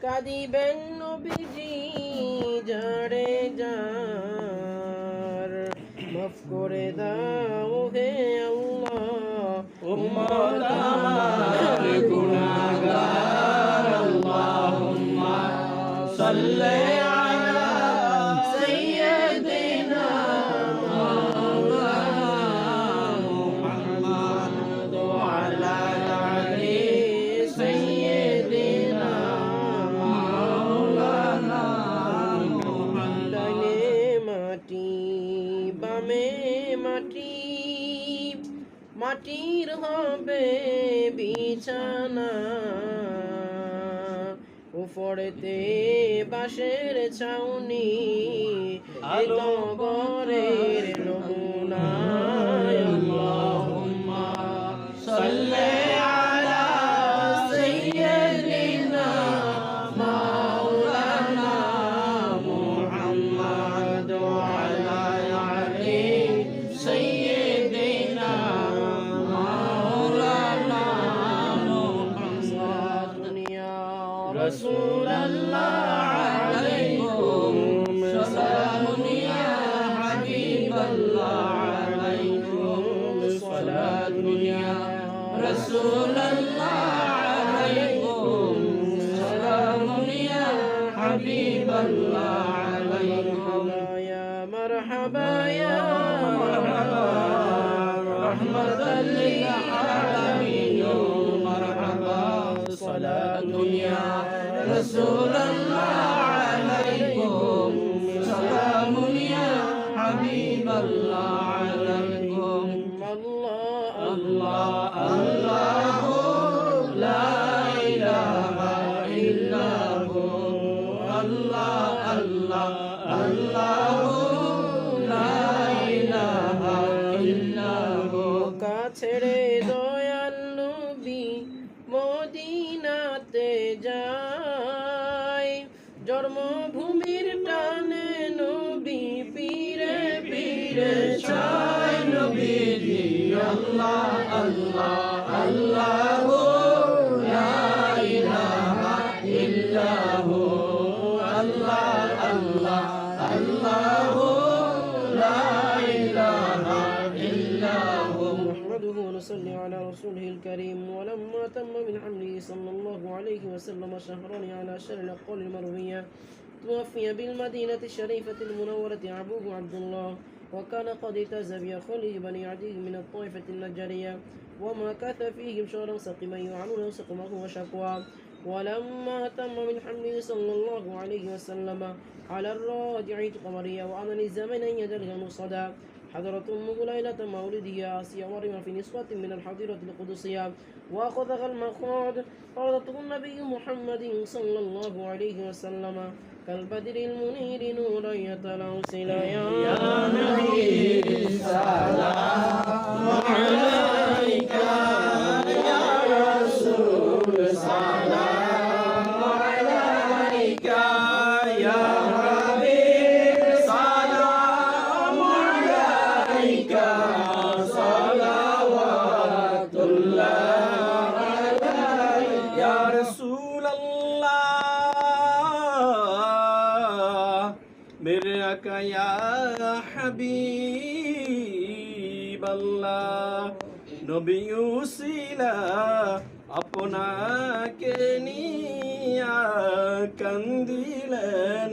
কাঁদিবেন নবীজি যারে যার। মাফ করে দাও হে আল্লাহ। উম্মত আমার মাটি মাটির হবে বিছানা। উপরেতে বাঁশের ছাউনি আলো ঘরের নমুনা সাল্লে رسول الله عليكم. سلام يا حبيب الله عليكم. صلاة يا رسول الله عليكم. سلام يا حبيب الله عليكم. يا مرحبا. رسول الله عليكم سلام يا حبيب الله عليكم الله الله الله لا إله إلا هو الله الله الله لا إله إلا هو কাছে জন্মভূমির টানে নবী পীরে পীরে চাই নবীজি আল্লাহ আল্লাহ আল্লাহ হো লা ইলাহা ইল্লাহ। আল্লাহ আল্লাহ আল্লাহ হো লা رسوله الكريم ولما تم من حمله صلى الله عليه وسلم شهران على شر الأقوال المروية. توفي بالمدينة الشريفة المنورة أبوه عبد الله وكان قد اعتز بأخوله بني عدي من الطائفة النجارية ومكث فيهم شهرا سقما يعنونه سقمه وشكوى. ولما تم من حمله صلى الله عليه وسلم على الراجعة قمرية الزمن أن يدلهم صدى حضرت أم ليلة مولده آسيا مريم في نسوة من الحضيرة القدسية وأخذها المخاض. فرضته النبي محمد صلى الله عليه وسلم كالبدر المنير نورا يتلوسل يا برك يا حبيب الله নবী উসিলা আপনাকে নিয়া কান্দিলেন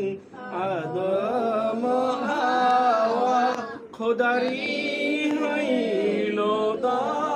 আদম হাওয়া খোদারি হইল দয়া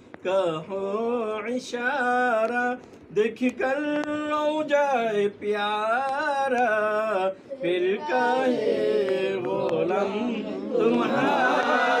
कहो इशारा देख कर रो जाए प्यारा। फिर कहे बोलम तुम्हारा